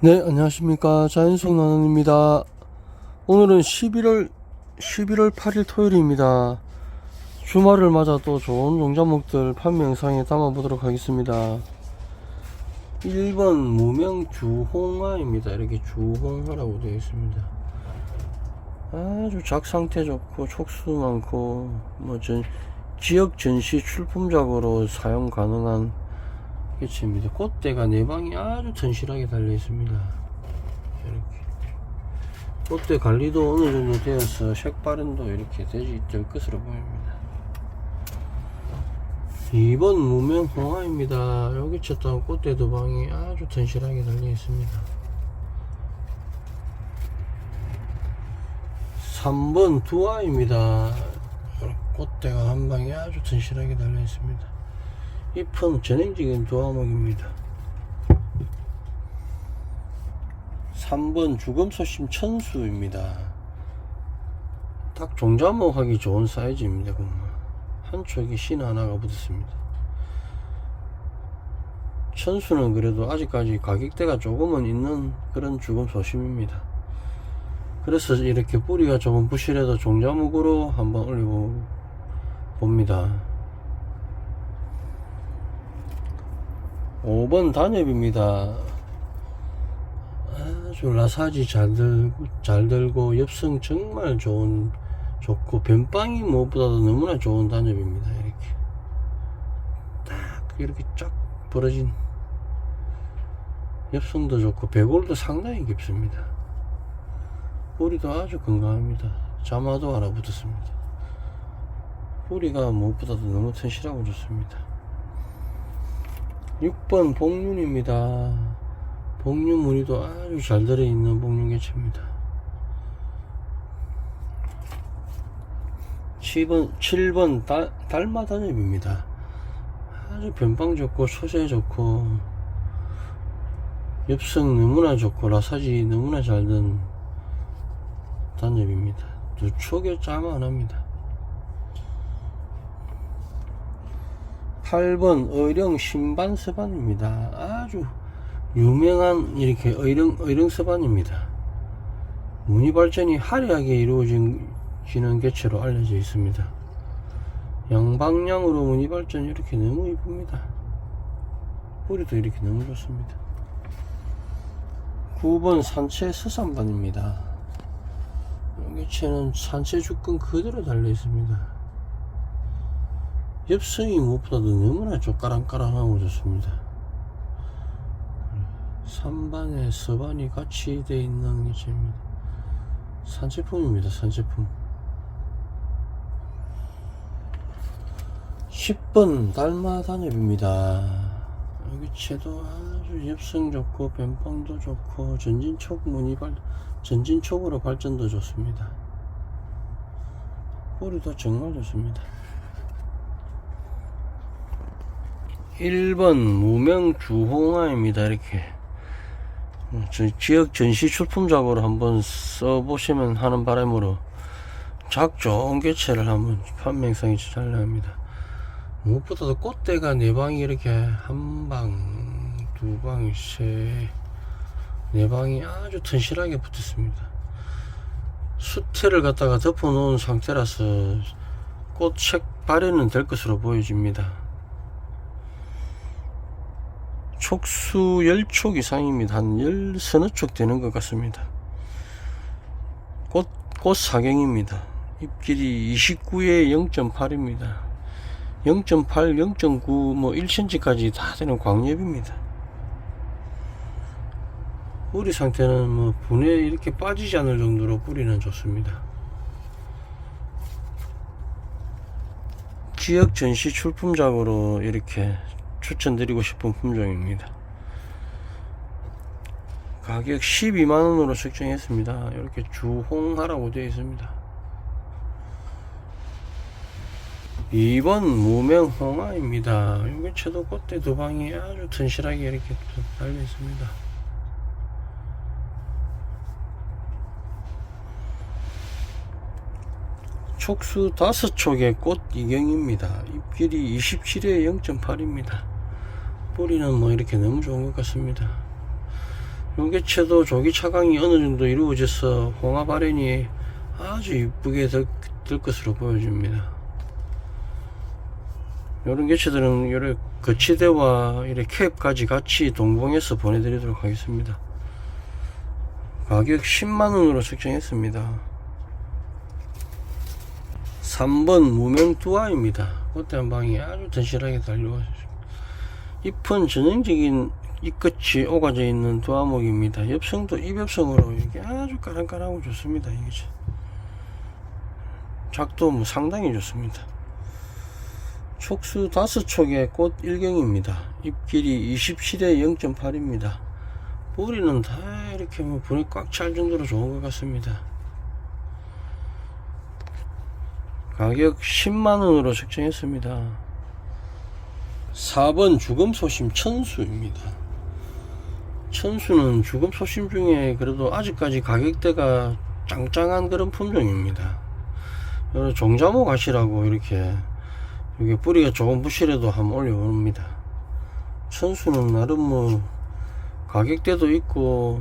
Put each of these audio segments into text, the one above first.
네, 안녕하십니까. 자연속 나눔입니다. 오늘은 11월, 11월 8일 토요일입니다. 주말을 맞아 또 좋은 농작목들 판매 영상에 담아보도록 하겠습니다. 1번 무명 주홍화입니다. 이렇게 주홍화라고 되어 있습니다. 아주 작 상태 좋고 촉수 많고 뭐 전, 지역 전시 출품작으로 사용 가능한 개체입니다. 꽃대가 네 방이 아주 튼실하게 달려 있습니다. 이렇게 꽃대 관리도 어느 정도 되어서 색발음도 이렇게 되지 있을 것으로 보입니다. 2번 무명 홍화입니다. 여기 쳤던 꽃대 두 방이 아주 튼실하게 달려 있습니다. 3번 두아입니다. 꽃대가 한 방이 아주 튼실하게 달려 있습니다. 잎은 전형적인 두화목입니다. 3번 주금소심 천수입니다. 딱 종자목 하기 좋은 사이즈입니다. 한쪽에 신 하나가 붙었습니다. 천수는 그래도 아직까지 가격대가 조금은 있는 그런 주금소심입니다. 그래서 이렇게 뿌리가 조금 부실해도 종자목으로 한번 올리고 봅니다. 5번 단엽입니다. 아주 라사지 잘 들고, 잘 들고 엽성 정말 좋은 좋고 변빵이 무엇보다도 너무나 좋은 단엽입니다. 이렇게 딱 이렇게 쫙 벌어진 엽성도 좋고 배골도 상당히 깊습니다. 뿌리도 아주 건강합니다. 자마도 하나 붙었습니다. 뿌리가 무엇보다도 너무 튼실하고 좋습니다. 6번 복륜입니다. 복륜 무늬도 아주 잘 들어있는 복륜 개체입니다. 7번, 7번 달, 달마단엽입니다. 아주 변방 좋고 소재 좋고 엽성 너무나 좋고 라사지 너무나 잘 든 단엽입니다. 두 촉에 짜만합니다. 8번 의령 신반서반입니다. 아주 유명한 이렇게 의령, 의령 서반입니다. 무늬 발전이 화려하게 이루어지는 개체로 알려져 있습니다. 양방향으로 무늬 발전이 이렇게 너무 이쁩니다. 뿌리도 이렇게 너무 좋습니다. 9번 산채 서산반입니다. 이 개체는 산채 주근 그대로 달려 있습니다. 엽성이 무엇보다도 너무나 쪼까랑까랑하고 좋습니다. 3반에 서반이 같이 되어 있는 개체입니다. 산제품입니다. 산제품. 10번 달마 단엽입니다. 여기 채도 아주 엽성 좋고 변방도 좋고 전진촉 무늬 발 전진촉으로 발전도 좋습니다. 뿌리도 정말 좋습니다. 1번 무명 주홍화입니다. 이렇게 지역 전시 출품작으로 한번 써보시면 하는 바람으로 작 좋은 개체를 한번 판매성이 잘 나옵니다. 무엇보다도 꽃대가 네 방이 이렇게 한 방, 두 방, 세, 네 방이 아주 튼실하게 붙었습니다. 수태를 갖다가 덮어 놓은 상태라서 꽃색 발현은 될 것으로 보여집니다. 촉수 10촉 이상입니다. 한 10, 서너 촉 되는 것 같습니다. 꽃, 꽃 사경입니다. 잎길이 29에 0.8입니다. 0.8, 0.9, 뭐 1cm까지 다 되는 광엽입니다. 뿌리 상태는 뭐 분해 이렇게 빠지지 않을 정도로 뿌리는 좋습니다. 지역 전시 출품작으로 이렇게 추천드리고 싶은 품종입니다. 가격 12만원으로 책정했습니다. 이렇게 주홍하라고 되어 있습니다. 2번 무명 홍화입니다. 여기 채도 꽃대 두 방이 아주 튼실하게 이렇게 달려 있습니다. 촉수 다섯 촉의 꽃 이경입니다. 잎길이 27에 0.8입니다. 뿌리는 뭐 이렇게 너무 좋은 것 같습니다. 용개체도 조기 차강이 어느 정도 이루어져서 홍합 아련이 아주 이쁘게 될, 될 것으로 보여집니다. 이런 개체들은 이렇게 거치대와 이렇게 캡까지 같이 동봉해서 보내드리도록 하겠습니다. 가격 10만원으로 책정했습니다. 3번 무명 두아입니다. 그때 한 방이 아주 튼실하게 달려와 잎은 전형적인 잎끝이 오가져 있는 두아목입니다. 엽성도 잎엽성으로 이게 아주 까랑까랑하고 좋습니다. 이게 참. 작도 뭐 상당히 좋습니다. 촉수 다섯 촉의 꽃 일경입니다. 잎길이 27에 0.8입니다. 뿌리는 다 이렇게 뭐 분이 꽉 찰 정도로 좋은 것 같습니다. 가격 10만원으로 책정했습니다. 4번 죽음 소심 천수입니다. 천수는 죽음 소심 중에 그래도 아직까지 가격대가 짱짱한 그런 품종입니다. 종자목 가시라고 이렇게 이게 뿌리가 조금 부실해도 한번 올려봅니다. 천수는 나름 뭐 가격대도 있고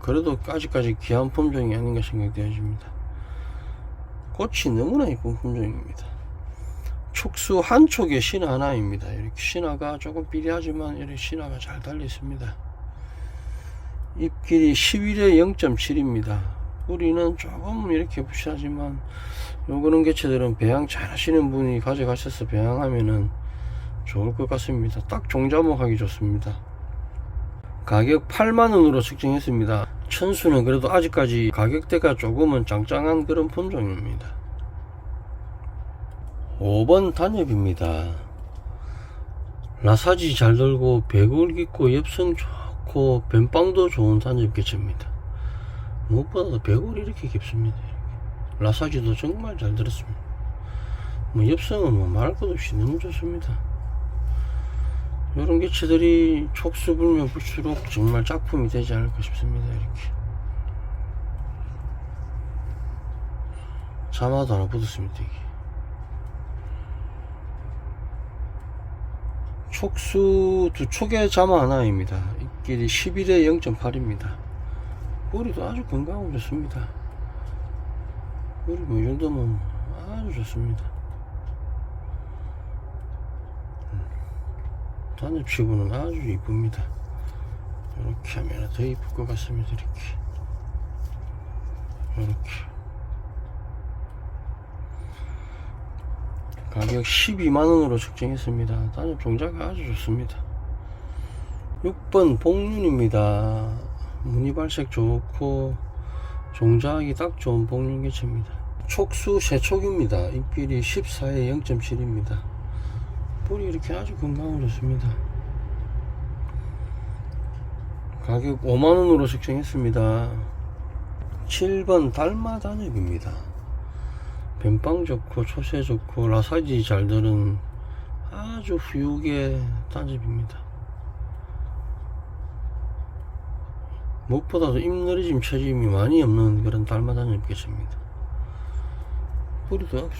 그래도 아직까지 귀한 품종이 아닌가 생각되어집니다. 꽃이 너무나 이쁜 품종입니다. 촉수 한 촉에 신화 하나입니다. 이렇게 신화가 조금 삐리하지만 이렇게 신화가 잘 달려 있습니다. 잎 길이 11에 0.7입니다. 뿌리는 조금 이렇게 부실하지만 요그런 개체들은 배양 잘 하시는 분이 가져가셔서 배양하면은 좋을 것 같습니다. 딱 종자목 하기 좋습니다. 가격 8만원으로 측정했습니다. 천수는 그래도 아직까지 가격대가 조금은 짱짱한 그런 품종입니다. 5번 단엽입니다. 라사지 잘 돌고 배골 깊고 엽성 좋고 뱀빵도 좋은 단엽 개체입니다. 무엇보다도 배골이 이렇게 깊습니다. 라사지도 정말 잘 들었습니다. 뭐 엽성은 뭐 말할 것 없이 너무 좋습니다. 이런 개체들이 촉수 불면 불수록 정말 작품이 되지 않을까 싶습니다. 이렇게 자마도 하나 붙었습니다. 이게 촉수 두 촉의 자마 하나입니다. 잎길이 11에 0.8입니다. 뿌리도 아주 건강하고 좋습니다. 뿌리 뭐이 정도면 아주 좋습니다. 단엽치고는 아주 이쁩니다. 이렇게 하면 더 이쁠 것 같습니다. 이렇게. 이렇게. 가격 12만원으로 책정했습니다. 단엽 종자가 아주 좋습니다. 6번 복륜입니다. 무늬 발색 좋고 종자하기 딱 좋은 복륜 개체입니다. 촉수 세촉입니다. 잎길이 14에 0.7입니다. 뿌리 이렇게 아주 건강하고 좋습니다. 가격 5만원으로 책정했습니다. 7번 달마 단엽입니다. 뱀빵 좋고 초세 좋고 라사지 잘 드는 아주 후육의 단엽입니다. 무엇보다도 잎너리짐 처짐이 많이 없는 그런 달마단엽 개체입니다. 뿌리도 아주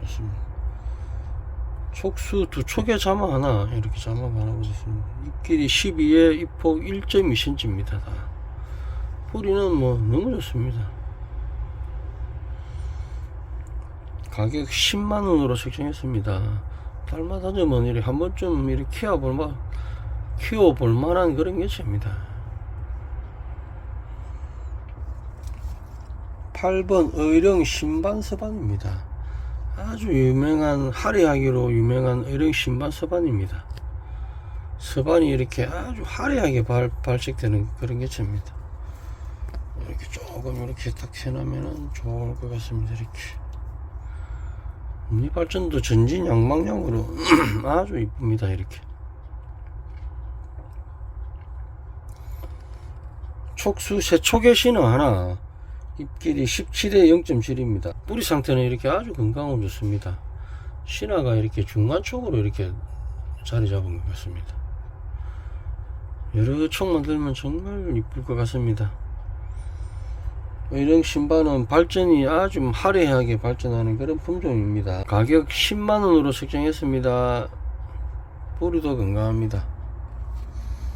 좋습니다. 촉수 두 촉에 자마 하나 이렇게 자마가 하나 붙었습니다. 잎길이 12에 잎폭 1.2cm입니다. 다. 뿌리는 뭐 너무 좋습니다. 가격 10만원으로 책정했습니다. 달마다점은 이렇게 한 번쯤 이렇게 키워볼 만 키워볼 만한 그런 개체입니다. 8번 의령 신반서반입니다. 아주 유명한 화려하기로 유명한 의령 신반 서반입니다. 서반이 이렇게 아주 화려하게 발, 발색되는 그런 개체입니다. 이렇게 조금 이렇게 딱 해놓으면 좋을 것 같습니다. 이렇게 이 발전도 전진 양방향으로 아주 이쁩니다. 이렇게 촉수 세촉의 신호 하나 잎길이 17에 0.7입니다. 뿌리 상태는 이렇게 아주 건강하고 좋습니다. 신화가 이렇게 중간 쪽으로 이렇게 자리 잡은 것 같습니다. 여러 촉 만들면 정말 이쁠 것 같습니다. 이런 신발은 발전이 아주 화려하게 발전하는 그런 품종입니다. 가격 10만원으로 책정했습니다. 뿌리도 건강합니다.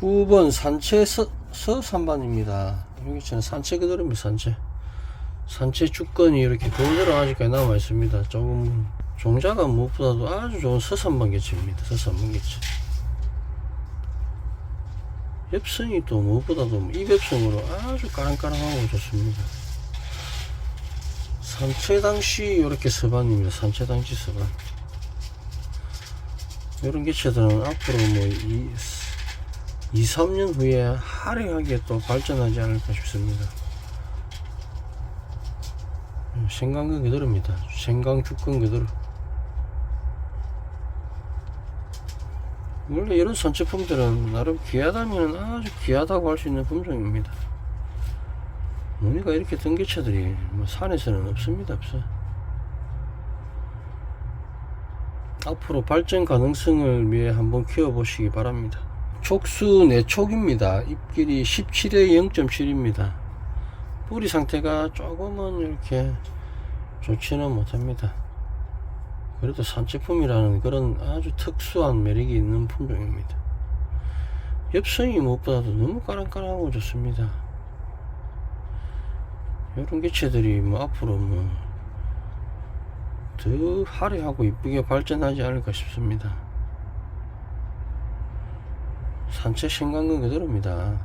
9번 산채 서, 서산반입니다. 여기 저는 산채 그대로입니다, 산채. 산채 주권이 이렇게 그대로 아직까지 남아 있습니다. 조금 종자가 무엇보다도 아주 좋은 서산반 개체입니다. 서산반 개체. 엽성이 또 무엇보다도 이백성으로 아주 까랑까랑하고 좋습니다. 산채 당시 이렇게 서반입니다. 산채 당시 서반. 이런 개체들은 앞으로 뭐 이, 2, 3년 후에 화려하게 또 발전하지 않을까 싶습니다. 음, 생강근 그대로입니다. 생강 죽근 그대로. 원래 이런 선체품들은 나름 귀하다면 아주 귀하다고 할 수 있는 품종입니다. 무늬가 이렇게 든 개체들이 뭐 산에서는 없습니다. 없어. 앞으로 발전 가능성을 위해 한번 키워보시기 바랍니다. 촉수 내촉입니다. 잎길이 17에 0.7입니다. 뿌리 상태가 조금은 이렇게 좋지는 못합니다. 그래도 산채품이라는 그런 아주 특수한 매력이 있는 품종입니다. 엽성이 무엇보다도 너무 까랑까랑하고 좋습니다. 이런 개체들이 뭐 앞으로 뭐 더 화려하고 이쁘게 발전하지 않을까 싶습니다. 산채 생강근 그대로입니다.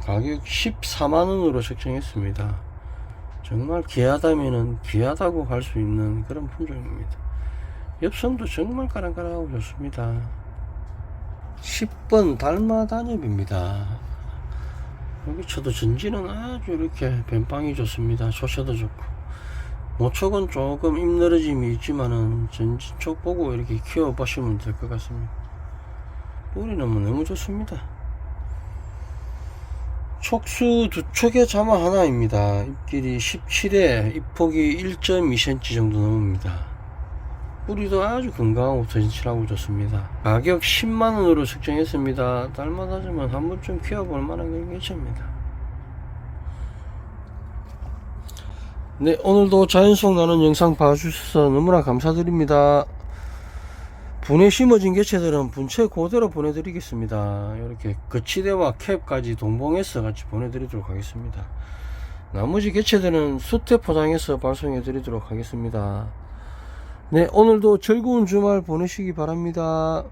가격 14만원으로 책정했습니다. 정말 귀하다면은 귀하다고 할 수 있는 그런 품종입니다. 엽성도 정말 까랑까랑하고 좋습니다. 10번 달마 단엽입니다. 여기 쳐도 전지는 아주 이렇게 뱀빵이 좋습니다. 조셔도 좋고. 모촉은 조금 잎 늘어짐이 있지만은 전지 쪽 보고 이렇게 키워 보시면 될 것 같습니다. 뿌리는 뭐 너무 좋습니다. 촉수 두 촉의 자마 하나입니다. 잎길이 17에 잎폭이 1.2cm 정도 넘습니다. 뿌리도 아주 건강하고 전실하고 좋습니다. 가격 10만원으로 측정했습니다. 주면 한 번쯤 키워볼 만한 그런 개체입니다. 네, 오늘도 자연 속 나는 영상 봐주셔서 너무나 감사드립니다. 분해 심어진 개체들은 분체 그대로 보내드리겠습니다. 이렇게 거치대와 캡까지 동봉해서 같이 보내드리도록 하겠습니다. 나머지 개체들은 수태 포장해서 발송해 드리도록 하겠습니다. 네, 오늘도 즐거운 주말 보내시기 바랍니다.